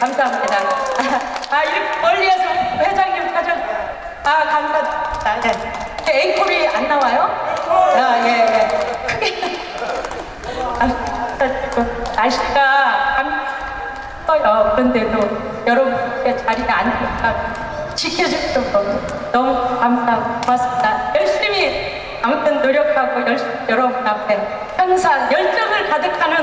감사합니다. 아 이렇게 멀리에서 회장님 가장 아 감사합니다. 네. 앵콜이 안 나와요? 아 예 예. 크게. 아, 날씨가 감떠요. 그런데도 여러분께 자리에 앉으니까 지켜주셔서 너무, 너무 감사하고 고맙습니다. 열심히 아무튼 노력하고 열심히 여러분 앞에 항상 열정을 가득하는